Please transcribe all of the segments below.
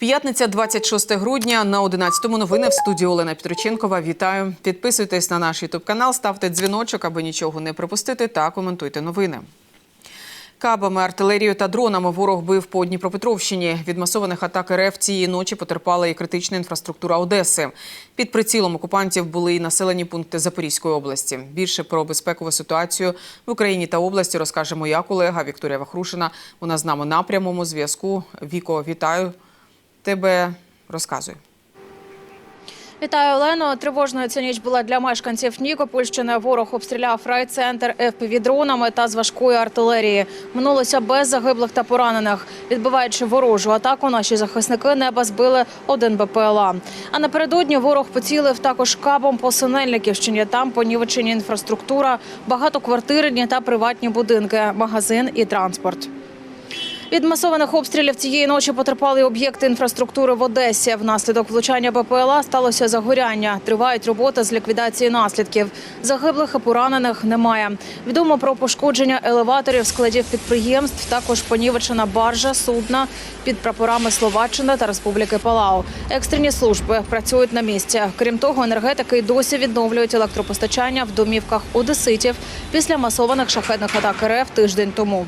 П'ятниця, 26 грудня на 11-му новини в студії Олена Петроченкова. Вітаю! Підписуйтесь на наш ютуб канал, ставте дзвіночок, аби нічого не пропустити, та коментуйте новини. Кабами, артилерією та дронами ворог бив по Дніпропетровщині. Від масованих атак РФ цієї ночі потерпала і критична інфраструктура Одеси. Під прицілом окупантів були і населені пункти Запорізької області. Більше про безпекову ситуацію в Україні та області розкаже моя колега Вікторія Вахрушина. Вона з нами на прямому зв'язку. Віко, вітаю тебе. Розказуй. Вітаю, Олено. Тривожною ця ніч була для мешканців Нікопольщини. Ворог обстріляв райцентр ФПВ-дронами та з важкої артилерії. Минулося без загиблих та поранених. Відбиваючи ворожу атаку, наші захисники неба збили один БПЛА. А напередодні ворог поцілив також кабом по Синельниківщині. Там понівечені інфраструктура, багатоквартирні та приватні будинки, магазин і транспорт. Від масованих обстрілів цієї ночі потерпали об'єкти інфраструктури в Одесі. Внаслідок влучання БПЛА сталося загоряння. Тривають роботи з ліквідації наслідків. Загиблих і поранених немає. Відомо про пошкодження елеваторів, складів підприємств. Також понівечена баржа, судна під прапорами Словаччини та Республіки Палау. Екстрені служби працюють на місці. Крім того, енергетики досі відновлюють електропостачання в домівках одеситів після масованих шахетних атак РФ тиждень тому.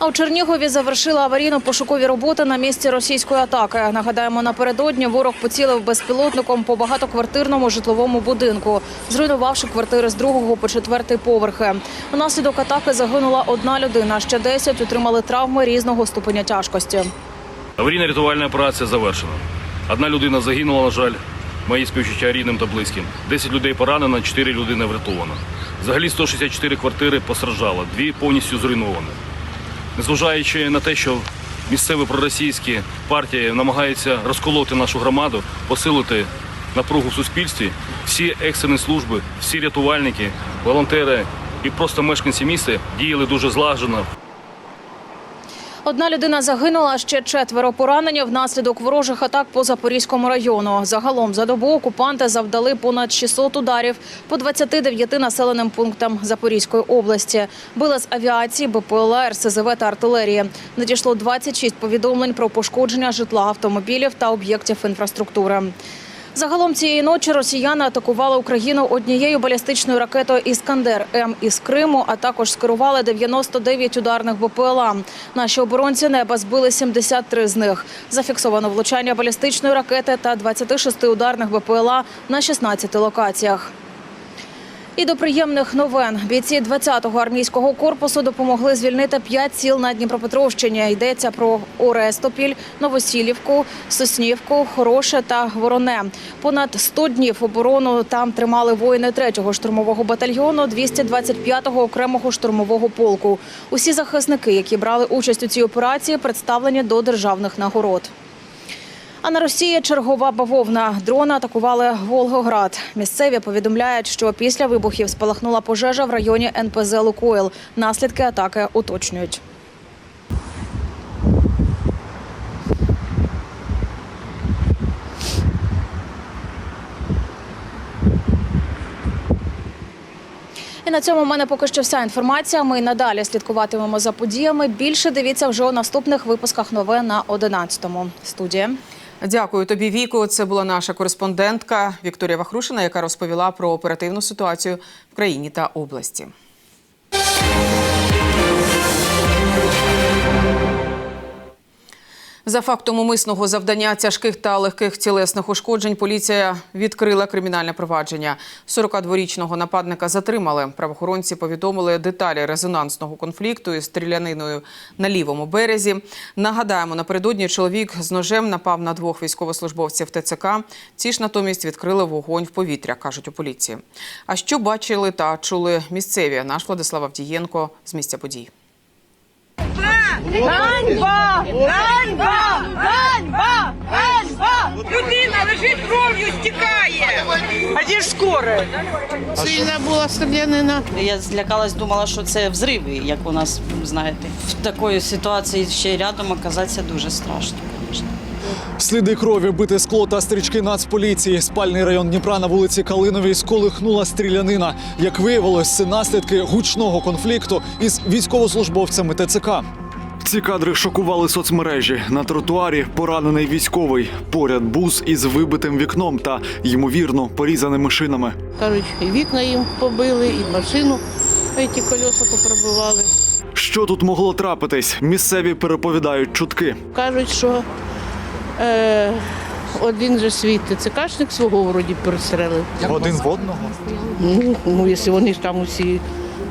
А у Чернігові завершила аварійно-пошукові роботи на місці російської атаки. Нагадаємо, напередодні ворог поцілив безпілотником по багатоквартирному житловому будинку, зруйнувавши квартири з другого по четвертий поверхи. Унаслідок атаки загинула одна людина. Ще 10 отримали травми різного ступеня тяжкості. Аварійно-рятувальна операція завершена. Одна людина загинула, на жаль, мої співчуття рідним та близьким. 10 людей поранено, 4 людини врятовано. Взагалі 164 квартири постраждало, дві повністю зруйновані. Незважаючи на те, що місцеві проросійські партії намагаються розколоти нашу громаду, посилити напругу в суспільстві, всі екстрені служби, всі рятувальники, волонтери і просто мешканці міста діяли дуже злагоджено, Одна людина загинула, ще четверо поранені внаслідок ворожих атак по Запорізькому району. Загалом за добу окупанти завдали понад 600 ударів по 29 населеним пунктам Запорізької області. Били з авіації, БПЛА, РСЗВ та артилерії. Надійшло 26 повідомлень про пошкодження житла, автомобілів та об'єктів інфраструктури. Загалом цієї ночі росіяни атакували Україну однією балістичною ракетою Іскандер М із Криму, а також скерували 99 ударних БПЛА. Наші оборонці неба збили 73 з них. Зафіксовано влучання балістичної ракети та 26 ударних БПЛА на 16 локаціях. І до приємних новин бійці 20-го армійського корпусу допомогли звільнити п'ять сіл на Дніпропетровщині. Йдеться про Орестопіль, Новосілівку, Соснівку, Хороше та Вороне. Понад 100 днів оборону там тримали воїни 3-го штурмового батальйону 225-го окремого штурмового полку. Усі захисники, які брали участь у цій операції, представлені до державних нагород. А на Росії чергова бавовна. Дрони атакували Волгоград. Місцеві повідомляють, що після вибухів спалахнула пожежа в районі НПЗ Лукойл. Наслідки атаки уточнюють. І на цьому в мене поки що вся інформація. Ми надалі слідкуватимемо за подіями. Більше дивіться вже у наступних випусках новин на 11-му. Студія. Дякую тобі, Віко. Це була наша кореспондентка Вікторія Вахрушина, яка розповіла про оперативну ситуацію в країні та області. За фактом умисного завдання тяжких та легких тілесних ушкоджень поліція відкрила кримінальне провадження. 42-річного нападника затримали. Правоохоронці повідомили деталі резонансного конфлікту із стріляниною на лівому березі. Нагадаємо, напередодні чоловік з ножем напав на двох військовослужбовців ТЦК. Ці ж натомість відкрили вогонь в повітря, кажуть у поліції. А що бачили та чули місцеві? Наш Владислав Авдієнко з місця подій. Ганьба! Ганьба! Ганьба! Ганьба! Людина лежить кров'ю, стікає! А де ж скоро? Сильна була стрілянина. Я злякалась, думала, що це взриви, як у нас знаєте. В такої ситуації ще рядом оказатися дуже страшно, звісно. Сліди крові, бите скло та стрічки нацполіції. Спальний район Дніпра на вулиці Калиновій сколихнула стрілянина. Як виявилось, це наслідки гучного конфлікту із військовослужбовцями ТЦК. Ці кадри шокували соцмережі. На тротуарі поранений військовий. Поряд бус із вибитим вікном та, ймовірно, порізаними шинами. Кажуть, і вікна їм побили, і машину ці колеса попробували. Що тут могло трапитись? Місцеві переповідають чутки. Кажуть, що е, один же свій ТЦКшник свого вроді перестрелив. Один в одного? Ну, ну, якщо вони ж там усі.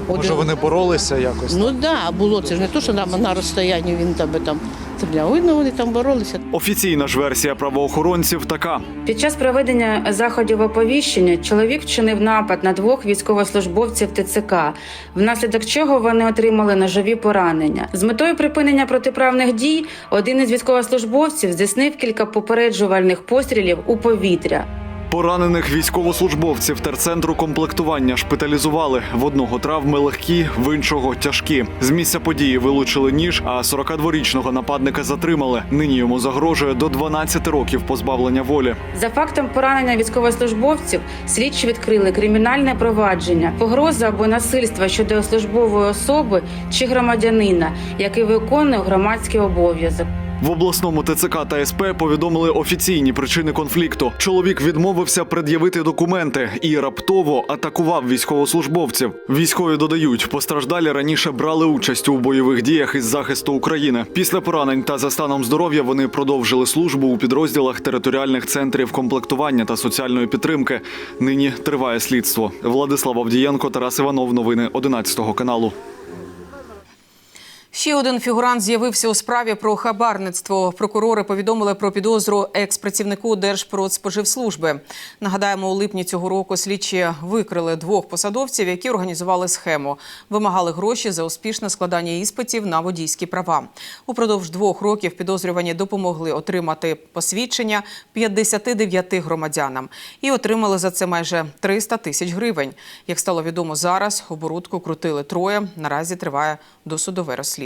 Може, вони боролися якось? Ну так, да, було. Це ж не то, що там на розстоянні він тебе там стріляв. Видно, вони там боролися. Офіційна ж версія правоохоронців така: Під час проведення заходів оповіщення чоловік вчинив напад на двох військовослужбовців ТЦК, внаслідок чого вони отримали ножові поранення. З метою припинення протиправних дій один із військовослужбовців здійснив кілька попереджувальних пострілів у повітря. Поранених військовослужбовців терцентру комплектування шпиталізували. В одного травми легкі, в іншого тяжкі. З місця події вилучили ніж, а 42-річного нападника затримали. Нині йому загрожує до 12 років позбавлення волі. За фактом поранення військовослужбовців слідчі відкрили кримінальне провадження, погроза або насильство щодо службової особи чи громадянина, який виконує громадський обов'язок. В обласному ТЦК та СП повідомили офіційні причини конфлікту. Чоловік відмовився пред'явити документи і раптово атакував військовослужбовців. Військові додають, постраждалі раніше брали участь у бойових діях із захисту України. Після поранень та за станом здоров'я вони продовжили службу у підрозділах територіальних центрів комплектування та соціальної підтримки. Нині триває слідство. Владислав Авдієнко, Тарас Іванов. Новини 11 каналу. Ще один фігурант з'явився у справі про хабарництво. Прокурори повідомили про підозру екс-працівнику Держпродспоживслужби. Нагадаємо, у липні цього року слідчі викрили двох посадовців, які організували схему, вимагали гроші за успішне складання іспитів на водійські права. Упродовж двох років підозрювані допомогли отримати посвідчення 59 громадянам і отримали за це майже 300 тисяч гривень. Як стало відомо зараз, оборудку крутили троє. Наразі триває досудове розслідування.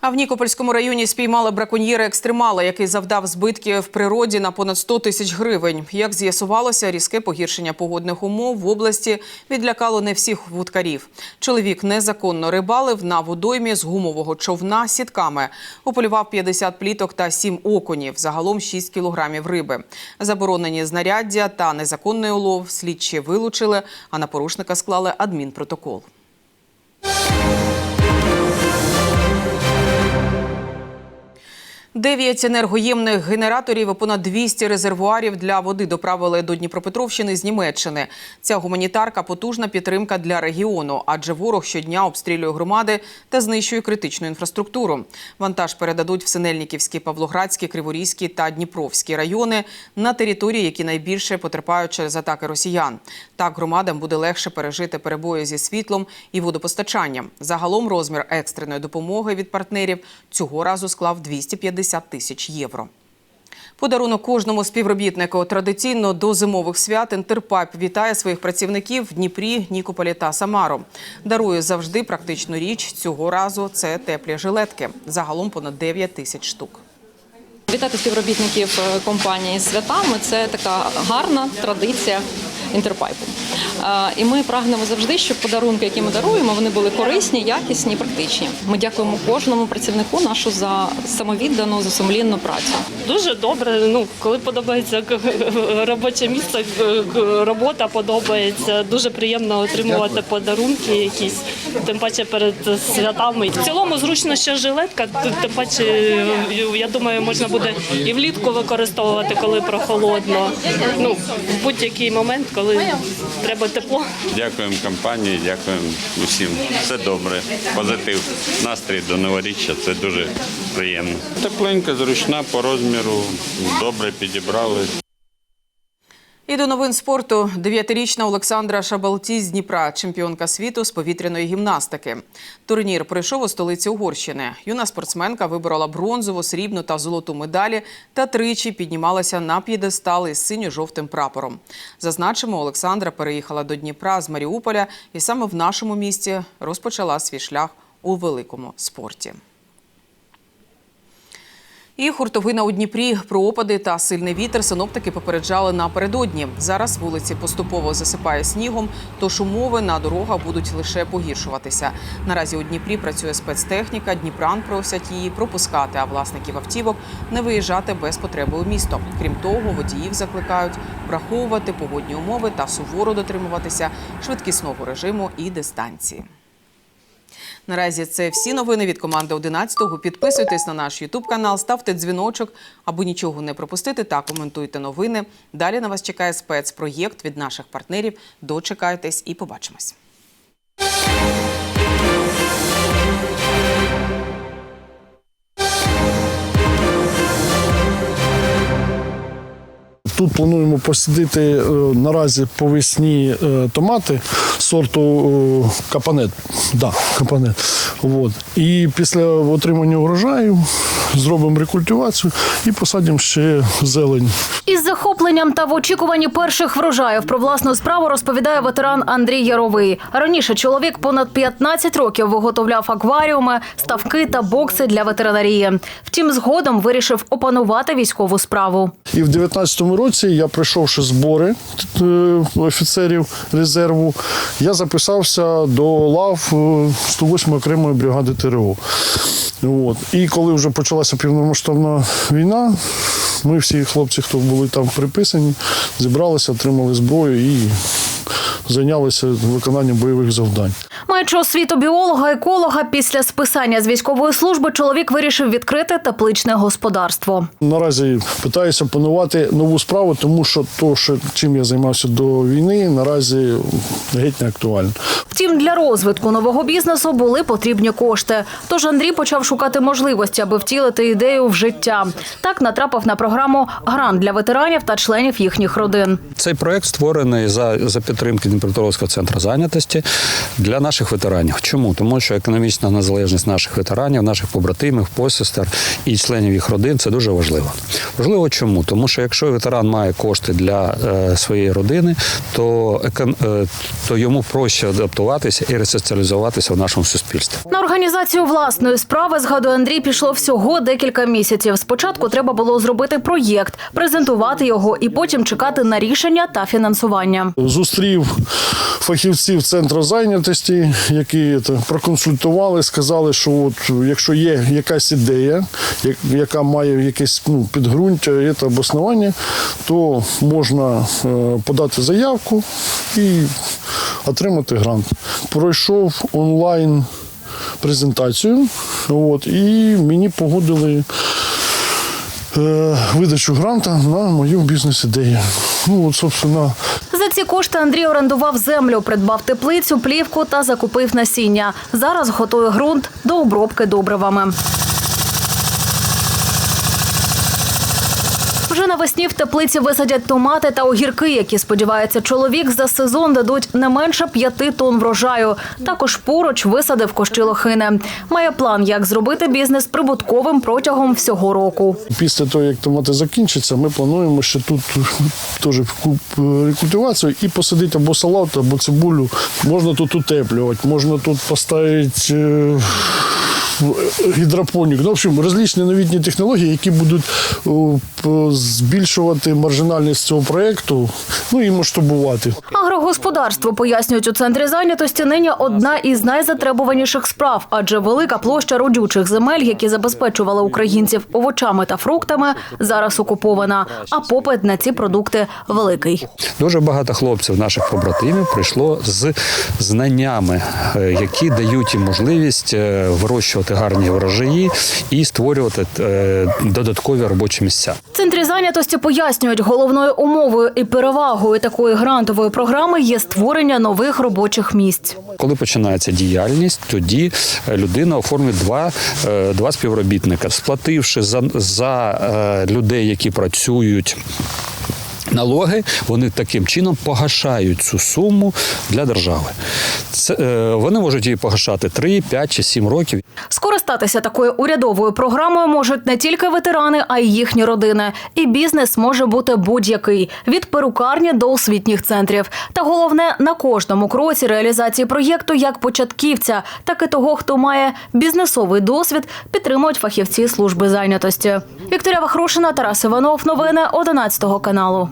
А в Нікопольському районі спіймали браконьєра екстремала, який завдав збитків в природі на понад 100 тисяч гривень. Як з'ясувалося, різке погіршення погодних умов в області відлякало не всіх вудкарів. Чоловік незаконно рибалив на водоймі з гумового човна сітками. Ополював 50 пліток та 7 окунів, загалом 6 кілограмів риби. Заборонені знаряддя та незаконний улов слідчі вилучили, а на порушника склали адмінпротокол. Дев'ять енергоємних генераторів і понад 200 резервуарів для води доправили до Дніпропетровщини з Німеччини. Ця гуманітарка потужна підтримка для регіону, адже ворог щодня обстрілює громади та знищує критичну інфраструктуру. Вантаж передадуть в Синельниківський, Павлоградський, Криворізький та Дніпровський райони на території, які найбільше потерпають через атаки росіян. Так громадам буде легше пережити перебої зі світлом і водопостачанням. Загалом розмір екстреної допомоги від партнерів цього разу склав 250 тисяч євро. Подарунок кожному співробітнику традиційно до зимових свят Інтерпайп вітає своїх працівників в Дніпрі, Нікополі та Самару. Дарує завжди практичну річ. Цього разу це теплі жилетки. Загалом понад 9 тисяч штук. Вітати співробітників е, компанії з святами це така гарна традиція інтерпайпу. І ми прагнемо завжди, щоб подарунки, які ми даруємо, вони були корисні, якісні, і практичні. Ми дякуємо кожному працівнику нашу за самовіддану, за сумлінну працю. Дуже добре. Ну коли подобається робоче місце, робота подобається. Дуже приємно отримувати подарунки якісь, тим паче перед святами. В цілому зручно, що жилетка, тим паче, я думаю, можна буде і влітку використовувати, коли прохолодно. Ну в будь-який момент, коли треба тепло. Дякуємо компанії, дякуємо усім. Все добре, позитив, настрій до новоріччя. Це дуже приємно. Тепленька, зручна по розміру, добре підібрали. І до новин спорту. Дев'ятирічна Олександра Шабалті з Дніпра, чемпіонка світу з повітряної гімнастики. Турнір пройшов у столиці Угорщини. Юна спортсменка виборола бронзову, срібну та золоту медалі та тричі піднімалася на п'єдестал із синьо-жовтим прапором. Зазначимо, Олександра переїхала до Дніпра з Маріуполя і саме в нашому місті розпочала свій шлях у великому спорті. І хуртовина у Дніпрі про опади та сильний вітер синоптики попереджали напередодні. Зараз вулиці поступово засипає снігом, тож умови на дорогах будуть лише погіршуватися. Наразі у Дніпрі працює спецтехніка. Дніпран просять її пропускати, а власників автівок не виїжджати без потреби у місто. Крім того, водіїв закликають враховувати погодні умови та суворо дотримуватися швидкісного режиму і дистанції. Наразі це всі новини від команди 11-го. Підписуйтесь на наш Ютуб канал, ставте дзвіночок, аби нічого не пропустити та коментуйте новини. Далі на вас чекає спецпроєкт від наших партнерів. Дочекайтесь і побачимось. Тут плануємо посадити е, наразі по весні е, томати сорту е, капанет. Да, капанет. От. І після отримання врожаю зробимо рекультивацію і посадимо ще зелень. Із захопленням та в очікуванні перших врожаїв про власну справу розповідає ветеран Андрій Яровий. Раніше чоловік понад 15 років виготовляв акваріуми, ставки та бокси для ветеринарії. Втім, згодом вирішив опанувати військову справу. І в 19-му році я пройшовши збори е, офіцерів резерву, я записався до лав е, 108 окремої бригади ТРО. От. І коли вже почалася повномасштабна війна, ми всі хлопці, хто були там приписані, зібралися, отримали зброю і зайнялися виконанням бойових завдань. Маючи освіту біолога, еколога, після списання з військової служби чоловік вирішив відкрити тепличне господарство. Наразі питаюся панувати нову справу, тому що то, що чим я займався до війни, наразі геть не актуально. Втім, для розвитку нового бізнесу були потрібні кошти. Тож Андрій почав шукати можливості, аби втілити ідею в життя. Так натрапив на програму Грант для ветеранів та членів їхніх родин. Цей проект створений за, за підтримки Дніпропетровського центру зайнятості для наших ветеранів. Чому? Тому що економічна незалежність наших ветеранів, наших побратимів, посестер і членів їх родин це дуже важливо. Важливо чому? Тому що якщо ветеран має кошти для е, своєї родини, то, екон- е, то йому проще адаптуватися і ресоціалізуватися в нашому суспільстві. На організацію власної справи, згадує Андрій, пішло всього декілька місяців. Спочатку треба було зробити проєкт, презентувати його і потім чекати на рішення та фінансування. Зустрів фахівців центру зайнятості, які проконсультували, сказали, що от, якщо є якась ідея, яка має якесь ну, підґрунтя це обоснування, то можна е, подати заявку і отримати грант. Пройшов онлайн презентацію, от, і мені погодили е, видачу гранта на мою бізнес-ідею. Ну, от, собственно, За ці кошти Андрій орендував землю, придбав теплицю, плівку та закупив насіння. Зараз готує ґрунт до обробки добривами. Вже навесні в теплиці висадять томати та огірки, які сподівається чоловік за сезон дадуть не менше п'яти тонн врожаю. Також поруч висадив кощі лохини. Має план, як зробити бізнес прибутковим протягом всього року. Після того, як томати закінчаться, ми плануємо ще тут теж рекультивацію і посадити або салат, або цибулю. Можна тут утеплювати, можна тут поставити. Гідропонік, ну, в общем, різні новітні технології, які будуть збільшувати маржинальність цього проєкту, ну і масштабувати. Агрогосподарство, пояснюють у центрі зайнятості, нині одна із найзатребуваніших справ, адже велика площа родючих земель, які забезпечували українців овочами та фруктами, зараз окупована, а попит на ці продукти великий. Дуже багато хлопців, наших побратимів, прийшло з знаннями, е, які дають їм можливість е, вирощувати гарні врожаї і створювати е, додаткові робочі місця. В центрі зайнятості пояснюють, головною умовою і перевагою такої грантової програми є створення нових робочих місць. Коли починається діяльність, тоді е, людина оформить два, е, два співробітника, сплативши за, за людей, які працюють. Налоги вони таким чином погашають цю суму для держави. Це, е, вони можуть її погашати 3, 5 чи 7 років. Скористатися такою урядовою програмою можуть не тільки ветерани, а й їхні родини. І бізнес може бути будь-який від перукарні до освітніх центрів. Та головне на кожному кроці реалізації проєкту як початківця, так і того, хто має бізнесовий досвід, підтримують фахівці служби зайнятості. Вікторія Вахрушина, Тарас Іванов. Новини 11 каналу.